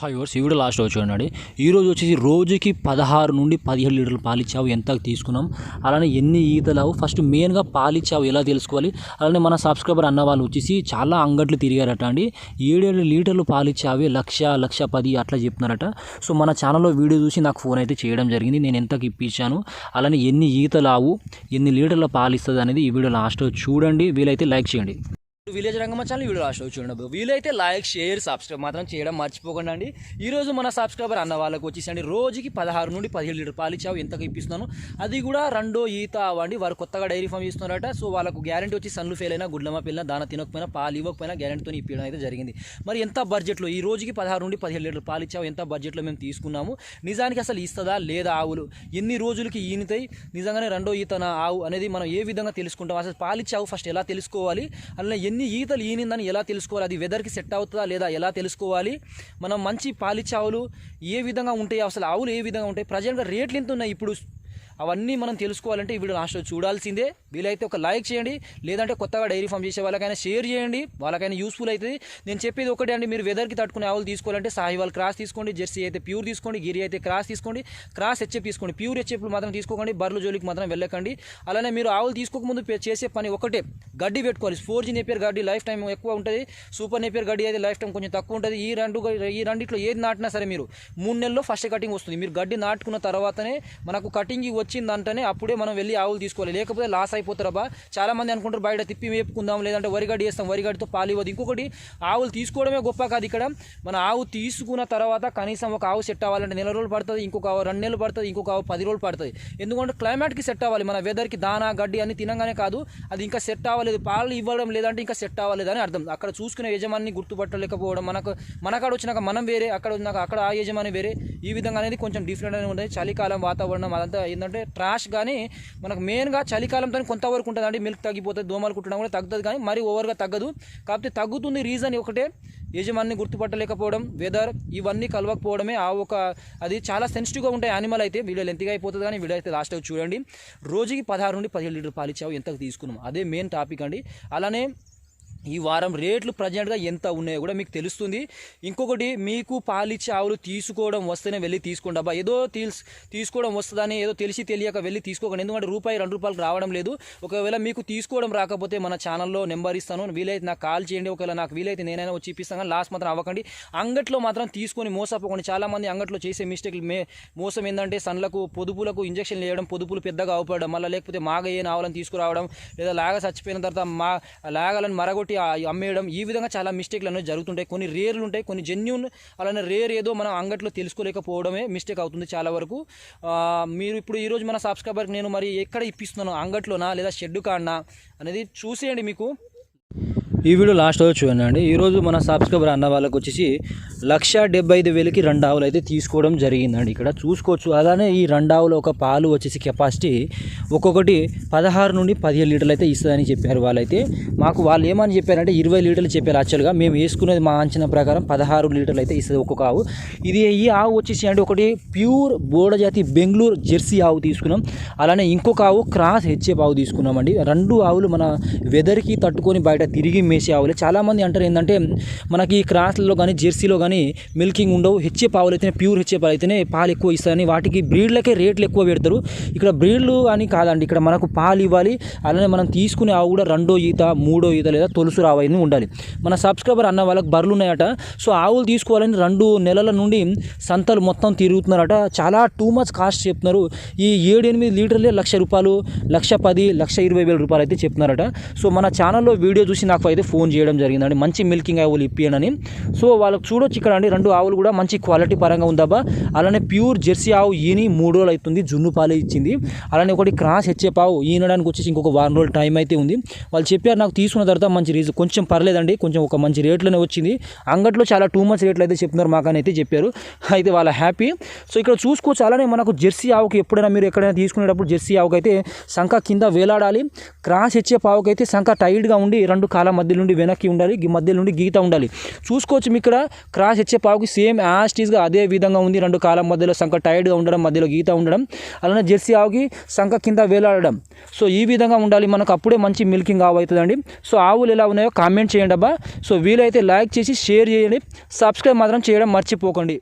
Hi verse ఈ last చూడండి. ఈ ఈరోజు వచ్చేసి రోజుకి పదహారు నుండి పదిహేడు లీటర్లు పాలిచ్చావు ఎంత తీసుకున్నాం? అలానే ఎన్ని ఈతలావు? ఫస్ట్ మెయిన్గా పాలిచ్చావు ఎలా తెలుసుకోవాలి? అలానే మన సబ్స్క్రైబర్ అన్న వాళ్ళు వచ్చేసి చాలా అంగట్లు తిరిగారట అండి. ఏడేడు లీటర్లు పాలిచ్చావి లక్ష లక్ష పది అట్లా చెప్తున్నారట. సో మన ఛానల్లో వీడియో చూసి నాకు ఫోన్ అయితే చేయడం జరిగింది. నేను ఎంతకి ఇప్పించాను? అలానే ఎన్ని ఈతలావు ఎన్ని లీటర్ల పాలిస్తుంది అనేది ఈ వీడియో లాస్ట్ చూడండి. వీలైతే లైక్ చేయండి. Village Rangamma channel video last చూడండి వీలైతే లైక్ షేర్ సబ్స్క్రైబ్ మాత్రం చేయడం మర్చిపోకండి అండి. ఈ రోజు మన సబ్స్క్రైబర్ అన్న వాళ్ళకి వచ్చేసండి. రోజుకి పదహారు నుండి పదిహేడు లీటర్ పాలు ఇచ్చావు ఎంతకు ఇప్పిస్తున్నాను. అది కూడా రెండో ఈత అవ్వండి. వారు కొత్తగా డైరీ ఫామ్ ఇస్తున్నారట సో వాళ్ళకు గ్యారంటీ వచ్చి సన్లు ఫెయిల్ అయినా గుడ్లమ్మ పిల్ల దాన తినకపోయినా పాలు ఇవ్వకపోయినా గ్యారంటీతో ఇప్పించడం అయితే జరిగింది. మరి ఎంత బడ్జెట్లో ఈ రోజుకి పదహారు నుండి పదిహేడు లీటర్ పాలు ఇచ్చావు ఎంత బడ్జెట్లో మేము తీసుకున్నాము? నిజానికి అసలు ఇస్తుందా లేదా ఆవులు? ఎన్ని రోజులకి ఈనితాయి? నిజంగానే రెండో ఈతన ఆవు? అనేది మనం ఏ విధంగా తెలుసుకుంటాం? అసలు పాలిచ్చావు ఫస్ట్ ఎలా తెలుసుకోవాలి? అలానే ఎన్ని ఈతలు ఈనిందని ఎలా తెలుసుకోవాలి? అది వెదర్కి సెట్ అవుతుందా లేదా ఎలా తెలుసుకోవాలి? మనం మంచి పాలిచ్చావులు ఏ విధంగా ఉంటాయి? అసలు ఆవులు ఏ విధంగా ఉంటాయి? ప్రజెంట్గా రేట్లు ఎంత ఉన్నాయి ఇప్పుడు అవన్నీ మనం తెలుసుకోవాలంటే ఈ వీడియో లాస్ట్లో చూడాల్సిందే. వీలైతే ఒక లైక్ చేయండి లేదంటే కొత్తగా డైరీ ఫామ్ చేసే వాళ్ళకైనా షేర్ చేయండి వాళ్ళకైనా యూస్ఫుల్ అవుతుంది. నేను చెప్పేది ఒకటే అండి మీరు వెదర్కి తట్టుకునే ఆవులు తీసుకోవాలంటే సాహివాల్ క్రాస్ తీసుకోండి జెర్సీ అయితే ప్యూర్ తీసుకోండి గిరి అయితే క్రాస్ తీసుకోండి క్రాస్ హెచ్ఎఫ్ తీసుకోండి. ప్యూర్ హెచ్ఎఫ్లు మాత్రం తీసుకోకండి బర్లు జోలికి మాత్రం వెళ్ళకండి. అలానే మీరు ఆవులు తీసుకోకముందు చేసే పని ఒకటే గడ్డి పెట్టుకోవాలి. ఫోర్ జీ నేపియర్ గడ్డి లైఫ్ టైం ఎక్కువ ఉంటుంది. సూపర్ నేపియర్ గడ్డి అయితే లైఫ్ టైం కొంచెం తక్కువ ఉంటుంది. ఈ రెండు ఈ రెండిట్లో ఏది నాటినా సరే మీరు మూడు నెలల్లో ఫస్ట్ కటింగ్ వస్తుంది. మీరు గడ్డి నాటుకున్న తర్వాతనే మనకు కటింగ్ వచ్చిందంటేనే అప్పుడే మనం వెళ్ళి ఆవులు తీసుకోవాలి. లేకపోతే లాస్ అయిపోతారబ్బా చాలా మంది అనుకుంటారు బయట తిప్పి మేపుకుందాం లేదంటే వరి గడ్డి వేస్తాం వరి పాలు ఇవ్వదు. ఇంకొకటి ఆవులు తీసుకోవడమే గొప్ప కాదు ఇక్కడ. మన ఆవు తీసుకున్న తర్వాత కనీసం ఒక ఆవు సెట్ అవ్వాలంటే నెల రోజులు పడుతుంది ఇంకొక ఆవు రెండు నెలలు పడుతుంది ఇంకొక ఆవు పది రోజులు పడుతుంది. ఎందుకంటే క్లైమేట్కి సెట్ అవ్వాలి. మన వెదర్కి దానా గడ్డి అన్ని తినగానే కాదు అది ఇంకా సెట్ అవ్వలేదు. పాలు ఇవ్వడం లేదంటే ఇంకా సెట్ అవ్వలేదు అని అర్థం. అక్కడ చూసుకునే యజమాని గుర్తుపట్టలేకపోవడం మనకు మనకాడ వచ్చినాక మనం వేరే అక్కడ ఉన్నాక అక్కడ ఆ యజమాని వేరే. ఈ విధంగా అనేది కొంచెం డిఫరెంట్ అనేది ఉంటుంది. చలికాలం వాతావరణం అదంతా ఏంటంటే ట్రాష్ కానీ మనకు మెయిన్గా చలికాలంతో కొంతవరకు ఉంటుంది. అండి మిల్క్ తగ్గిపోతుంది దోమలు కుట్టడం కూడా తగ్గుతుంది కానీ మరీ ఓవర్గా తగ్గదు. కాకపోతే తగ్గుతుంది రీజన్ ఒకటే యజమాని గుర్తుపట్టలేకపోవడం వెదర్ ఇవన్నీ కలవకపోవడమే ఆ ఒక అది చాలా సెన్సిటివ్గా ఉంటాయి యానిమల్ అయితే. వీడియో ఎంతగా అయిపోతుంది కానీ వీడియో అయితే లాస్ట్ చూడండి. రోజుకి పదహారు నుండి పదిహేడు లీటర్ పాలిచ్చావు ఎంతకు తీసుకున్నాం? అదే మెయిన్ టాపిక్ అండి. అలానే ఈ వారం రేట్లు ప్రజెంట్గా ఎంత ఉన్నాయో కూడా మీకు తెలుస్తుంది. ఇంకొకటి మీకు పాలిచ్చే ఆవులు తీసుకోవడం వస్తేనే వెళ్ళి తీసుకోండి. అబ్బా ఏదో తీల్స్ తీసుకోవడం వస్తుందని ఏదో తెలిసి తెలియక వెళ్ళి తీసుకోకండి. ఎందుకంటే రూపాయి రెండు రూపాయలు రావడం లేదు. ఒకవేళ మీకు తీసుకోవడం రాకపోతే మన ఛానల్లో నెంబర్ ఇస్తాను. వీలైతే నాకు కాల్ చేయండి. ఒకవేళ నాకు వీలైతే నేనైనా వచ్చి ఇప్పిస్తాను. కానీ లాస్ట్ మాత్రం అవ్వకండి. అంగట్లో మాత్రం తీసుకొని మోసపోకండి. చాలామంది అంగట్లో చేసే మిస్టేక్లు మే మోసం ఏంటంటే సన్లకు పొదుపులకు ఇంజక్షన్లు వేయడం పొదుపులు పెద్దగా అవపడడం మళ్ళీ లేకపోతే మాగ ఏ ఆవులను తీసుకురావడం లేదా లాగ చచ్చిపోయిన తర్వాత మా లాగాలను మరగొట్టి అమ్మేయడం ఈ విధంగా చాలా మిస్టేక్లు అనేవి జరుగుతుంటాయి. కొన్ని రేర్లు ఉంటాయి కొన్ని జెన్యున్ అలానే రేర్ ఏదో మనం అంగట్లో తెలుసుకోలేకపోవడమే మిస్టేక్ అవుతుంది చాలా వరకు. మీరు ఇప్పుడు ఈరోజు మన సబ్స్క్రైబర్కి నేను మరి ఎక్కడ ఇప్పిస్తున్నాను? అంగట్లోనా లేదా షెడ్ కాడనా? అనేది చూసేయండి మీకు. ఈ వీడియో లాస్ట్ రోజు చూడండి. ఈరోజు మన సబ్స్క్రైబర్ అన్న వాళ్ళకి వచ్చేసి లక్ష డెబ్బై ఐదు వేలకి రెండు ఆవులు అయితే తీసుకోవడం జరిగిందండి. ఇక్కడ చూసుకోవచ్చు. అలానే ఈ రెండు ఆవుల ఒక పాలు వచ్చేసి కెపాసిటీ ఒక్కొక్కటి పదహారు నుండి పదిహేను లీటర్లు అయితే ఇస్తుందని చెప్పారు వాళ్ళైతే. మాకు వాళ్ళు ఏమని చెప్పారంటే ఇరవై లీటర్లు చెప్పారు యాక్చువల్గా మేము వేసుకునేది మా అంచనా ప్రకారం పదహారు లీటర్లు అయితే ఇస్తుంది ఒక్కొక్క ఆవు. ఇది ఈ ఆవు వచ్చేసి అంటే ఒకటి ప్యూర్ బోడ జాతి బెంగళూరు జెర్సీ ఆవు తీసుకున్నాం. అలానే ఇంకొక ఆవు క్రాస్ హెచ్ఎఫ్ ఆవు తీసుకున్నామండి. రెండు ఆవులు మన వెదర్కి తట్టుకొని బయట తిరిగి మేసే ఆవులే. చాలామంది అంటారు ఏంటంటే మనకి క్రాస్లో కానీ జెర్సీలో కానీ మిల్కింగ్ ఉండవు. హెచ్చే పావులు అయితేనే ప్యూర్ హెచ్చే పాలు అయితేనే పాలు ఎక్కువ ఇస్తారని వాటికి బ్రీడ్లకే రేట్లు ఎక్కువ పెడతారు. ఇక్కడ బ్రీడ్లు అని కాదండి ఇక్కడ మనకు పాలు ఇవ్వాలి. అలానే మనం తీసుకునే ఆవు కూడా రెండో ఈత మూడో ఈత లేదా తొలుసు రావు ఉండాలి. మన సబ్స్క్రైబర్ అన్న వాళ్ళకి బర్రెలు ఉన్నాయట. సో ఆవులు తీసుకోవాలని రెండు నెలల నుండి సంతలు మొత్తం తిరుగుతున్నారట. చాలా టూ మచ్ కాస్ట్ చెప్తున్నారు. ఈ ఏడు ఎనిమిది లీటర్లే లక్ష రూపాయలు లక్ష పది లక్ష ఇరవై వేల రూపాయలు అయితే చెప్తున్నారట. సో మన ఛానల్లో వీడియో చూసి నాకు అయితే ఫోన్ చేయడం జరిగిందండి. మంచి మిల్కింగ్ ఆవులు ఇప్పియనని. సో వాళ్ళకి చూడొచ్చు ఇక్కడ అండి. రెండు ఆవులు కూడా మంచి క్వాలిటీ పరంగా ఉందబ్బా. అలానే ప్యూర్ జెర్సీ ఆవు ఈని మూడు రోజులు అవుతుంది జున్ను పాలు ఇచ్చింది. అలానే ఒకటి క్రాస్ హెచ్ఎఫ్ ఆవు ఈనడానికి వచ్చేసి ఇంకొక వారం రోజులు టైం అయితే ఉంది. వాళ్ళు చెప్పారు నాకు తీసుకున్న తర్వాత మంచి రీజన్ కొంచెం పర్లేదండి. కొంచెం ఒక మంచి రేట్లోనే వచ్చింది. అంగట్లో చాలా టూ మచ్ రేట్లు అయితే చెప్తున్నారు మాకని అయితే చెప్పారు. అయితే వాళ్ళ హ్యాపీ. సో ఇక్కడ చూసుకోవచ్చు. అలానే మనకు జెర్సీ ఆవుకి ఎప్పుడైనా మీరు ఎక్కడైనా తీసుకునేటప్పుడు జెర్సీ ఆవుకి అయితే సంఖ కింద వేలాడాలి. క్రాస్ హెచ్ఎఫ్ ఆవుకి అయితే సంఖ టైట్గా ఉండి రెండు కాలం మధ్య మధ్య నుండి వెనక్కి ఉండాలి మధ్య నుండి గీత ఉండాలి. చూసుకోవచ్చు మీకు ఇక్కడ క్రాస్ ఇచ్చే పావుకి సేమ్ యాస్టీస్గా అదే విధంగా ఉంది. రెండు కాలం మధ్యలో సంఖ టైర్డ్గా ఉండడం మధ్యలో గీత ఉండడం అలానే జెర్సీ ఆవుకి సంఖ కింద వేలాడడం. సో ఈ విధంగా ఉండాలి. మనకు అప్పుడే మంచి మిల్కింగ్ ఆవు అవుతుందండి. సో ఆవులు ఎలా ఉన్నాయో కామెంట్ చేయండి అబ్బా సో వీలైతే లైక్ చేసి షేర్ చేయండి. సబ్స్క్రైబ్ మాత్రం చేయడం మర్చిపోకండి.